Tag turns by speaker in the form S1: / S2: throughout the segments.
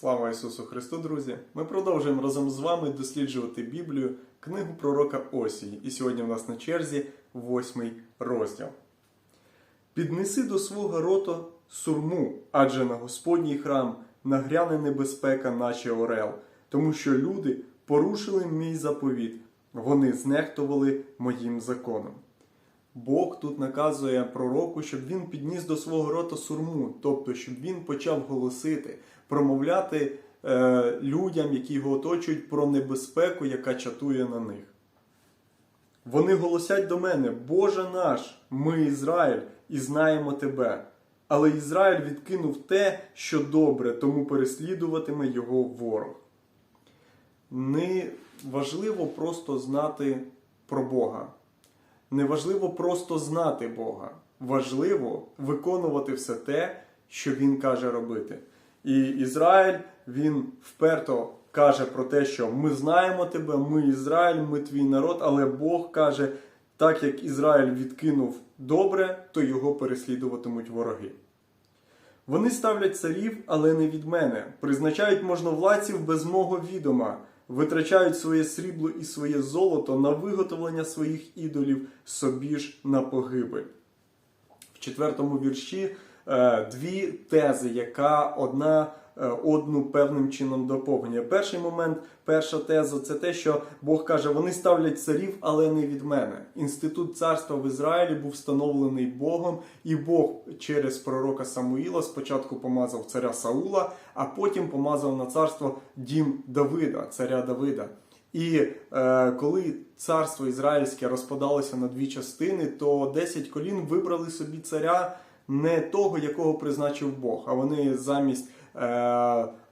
S1: Слава Ісусу Христу, друзі! Ми продовжуємо разом з вами досліджувати Біблію, книгу пророка Осії. І сьогодні в нас на черзі восьмий розділ. Піднеси до свого рота сурму, адже на Господній храм нагряне небезпека, наче орел, тому що люди порушили мій заповіт, вони знехтували моїм законом. Бог тут наказує пророку, щоб він підніс до свого рота сурму, тобто, щоб він почав голосити, промовляти е, людям, які його оточують, про небезпеку, яка чатує на них. Вони голосять до мене: Боже наш, ми Ізраїль, і знаємо тебе. Але Ізраїль відкинув те, що добре, тому переслідуватиме його ворог. Не важливо просто знати про Бога. Не важливо просто знати Бога. Важливо виконувати все те, що Він каже робити. І Ізраїль він вперто каже про те, що ми знаємо тебе, ми Ізраїль, ми твій народ, але Бог каже, так як Ізраїль відкинув добре, то його переслідуватимуть вороги. Вони ставлять царів, але не від мене, призначають можновладців без мого відома, витрачають своє срібло і своє золото на виготовлення своїх ідолів собі ж на погибель. В четвертому вірші е, дві тези, яка одна одну певним чином доповнює. Перший момент, перша теза це те, що Бог каже: вони ставлять царів, але не від мене. Інститут царства в Ізраїлі був встановлений Богом, і Бог через пророка Самуїла спочатку помазав царя Саула, а потім помазав на царство дім Давида, царя Давида. І е, коли царство ізраїльське розпадалося на дві частини, то 10 колін вибрали собі царя не того, якого призначив Бог, а вони замість е,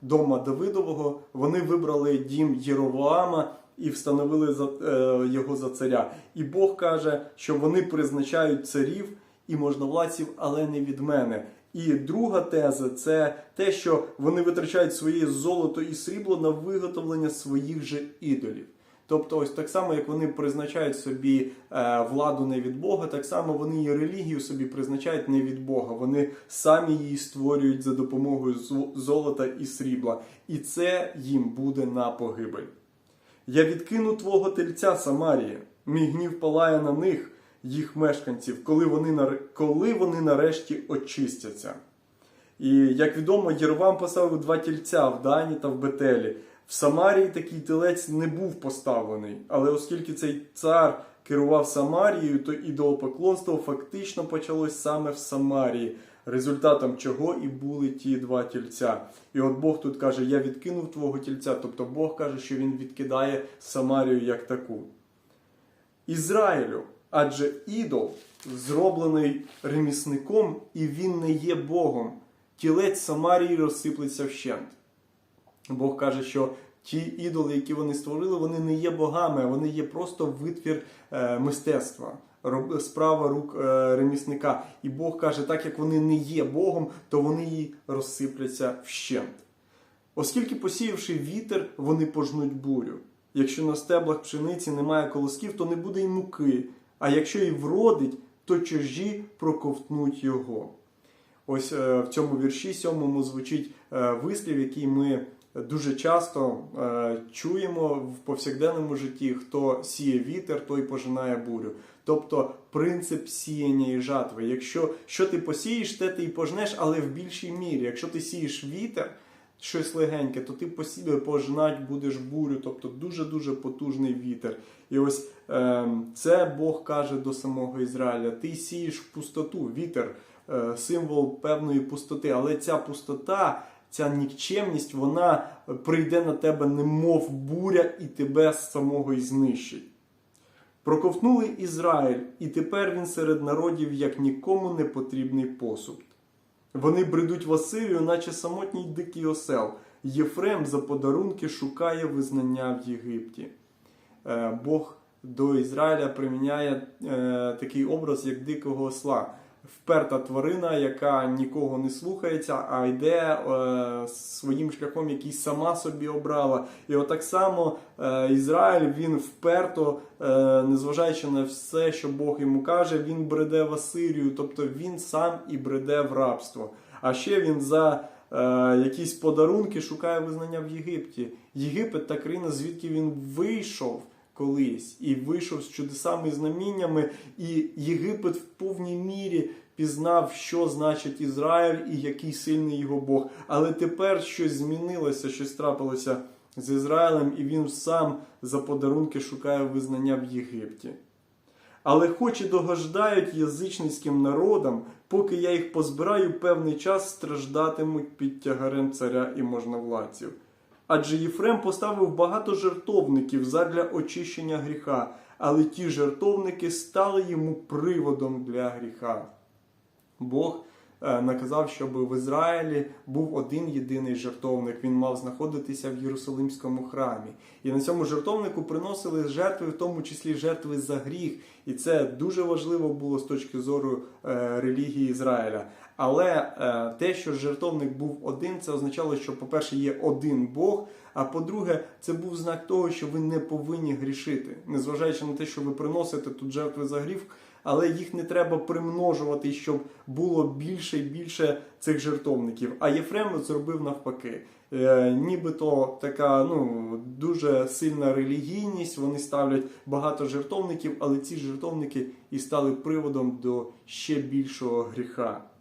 S1: дома Давидового вони вибрали дім Єровоама і встановили е, його за царя. І Бог каже, що вони призначають царів і можновладців, але не від мене. І друга теза це те, що вони витрачають своє золото і срібло на виготовлення своїх же ідолів. Тобто, ось так само, як вони призначають собі е, владу не від Бога, так само вони і релігію собі призначають не від Бога. Вони самі її створюють за допомогою золота і срібла. І це їм буде на погибель. Я відкину твого тельця Самарії, мій гнів палає на них, їх мешканців, коли вони, наре- коли вони нарешті очистяться. І як відомо, Єровам поставив два тільця в Дані та в Бетелі. В Самарії такий телець не був поставлений, але оскільки цей цар керував Самарією, то ідолопоклонство фактично почалось саме в Самарії, результатом чого і були ті два тільця. І от Бог тут каже: Я відкинув твого тільця. Тобто Бог каже, що він відкидає Самарію як таку. Ізраїлю, адже ідол зроблений ремісником, і він не є Богом. Тілець Самарії розсиплеться вщент. Бог каже, що ті ідоли, які вони створили, вони не є богами, вони є просто витвір е, мистецтва, справа рук е, ремісника. І Бог каже, так як вони не є Богом, то вони і розсипляться вщент. Оскільки посіявши вітер, вони пожнуть бурю. Якщо на стеблах пшениці немає колосків, то не буде й муки, а якщо і вродить, то чужі проковтнуть його. Ось е, в цьому вірші сьомому звучить е, вислів, який ми дуже часто е, чуємо в повсякденному житті: хто сіє вітер, той пожинає бурю. Тобто принцип сіяння і жатви. Якщо що ти посієш, те ти і пожнеш, але в більшій мірі. Якщо ти сієш вітер, щось легеньке, то ти посі- пожинать будеш бурю, тобто дуже-дуже потужний вітер. І ось е, це Бог каже до самого Ізраїля: ти сієш пустоту, вітер, е, символ певної пустоти, але ця пустота. Ця нікчемність, вона прийде на тебе, немов буря, і тебе самого й знищить. Проковтнули Ізраїль, і тепер він серед народів як нікому не потрібний посуд. Вони бредуть в Асирію, наче самотній дикий осел. Єфрем за подарунки шукає визнання в Єгипті. Е, Бог до Ізраїля приміняє е, такий образ, як дикого осла. Вперта тварина, яка нікого не слухається, а йде е, своїм шляхом, який сама собі обрала. І отак само е, Ізраїль він вперто, е, незважаючи на все, що Бог йому каже, він бреде в Асирію, тобто він сам і бреде в рабство. А ще він за якісь подарунки, шукає визнання в Єгипті. Єгипет та країна, звідки він вийшов колись, і вийшов з чудесами і знаміннями, і Єгипет в повній мірі пізнав, що значить Ізраїль і який сильний його Бог. Але тепер щось змінилося, щось трапилося з Ізраїлем, і він сам за подарунки шукає визнання в Єгипті. Але хоч і догождають язичницьким народам, поки я їх позбираю, певний час страждатимуть під тягарем царя і можновладців. Адже Єфрем поставив багато жертовників задля очищення гріха, але ті жертовники стали йому приводом для гріха. Бог е, наказав, щоб в Ізраїлі був один єдиний жертовник. Він мав знаходитися в Єрусалимському храмі. І на цьому жертовнику приносили жертви, в тому числі жертви за гріх. І це дуже важливо було з точки зору е, релігії Ізраїля. Але е, те, що жертовник був один, це означало, що, по-перше, є один Бог. А по-друге, це був знак того, що ви не повинні грішити, незважаючи на те, що ви приносите тут жертви за гріх, але їх не треба примножувати, щоб було більше і більше цих жертовників. А Єфрем зробив навпаки. Е, нібито така ну дуже сильна релігійність. Вони ставлять багато жертовників, але ці жертовники і стали приводом до ще більшого гріха.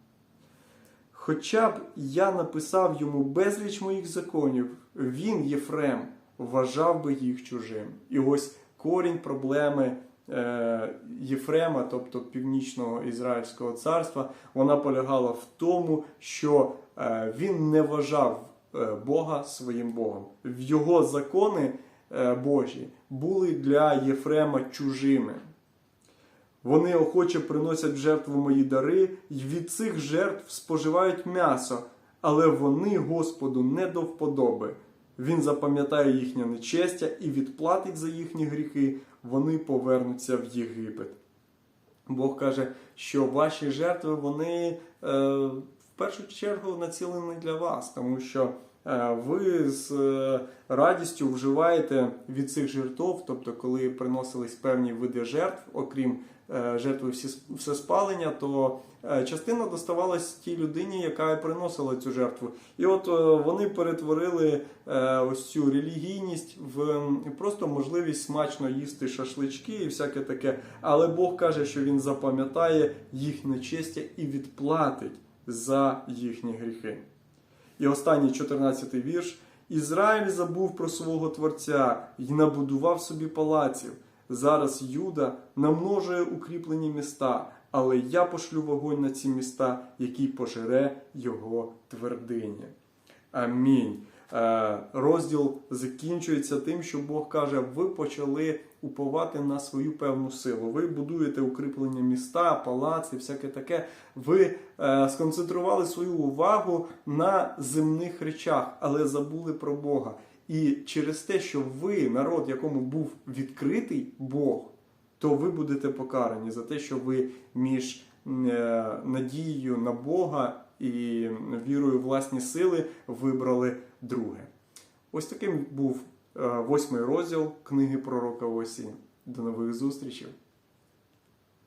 S1: Хоча б я написав йому безліч моїх законів, він, Єфрем, вважав би їх чужим. І ось корінь проблеми е, Єфрема, тобто північного ізраїльського царства, вона полягала в тому, що е, він не вважав е, Бога своїм Богом. В його закони е, Божі були для Єфрема чужими. Вони охоче приносять в жертву мої дари, і від цих жертв споживають м'ясо, але вони Господу не до вподоби. Він запам'ятає їхнє нечестя і відплатить за їхні гріхи, вони повернуться в Єгипет. Бог каже, що ваші жертви вони е, в першу чергу націлені для вас, тому що ви з е, радістю вживаєте від цих жертв, тобто, коли приносились певні види жертв, окрім е, жертви всеспалення, то е, частина доставалась тій людині, яка приносила цю жертву. І от е, вони перетворили е, ось цю релігійність в просто можливість смачно їсти шашлички і всяке таке. Але Бог каже, що він запам'ятає їхнє честя і відплатить за їхні гріхи. І останній 14 вірш. Ізраїль забув про свого Творця і набудував собі палаців. Зараз Юда намножує укріплені міста, але я пошлю вогонь на ці міста, який пожере його твердині. Амінь. Е, Розділ закінчується тим, що Бог каже: ви почали уповати на свою певну силу. Ви будуєте укріплені міста, палаци, всяке таке. Ви е, сконцентрували свою увагу на земних речах, але забули про Бога. І через те, що ви, народ, якому був відкритий Бог, то ви будете покарані за те, що ви між е, надією на Бога і вірою власні сили вибрали друге. Ось таким був восьмий розділ книги пророка Осі. До нових зустрічей!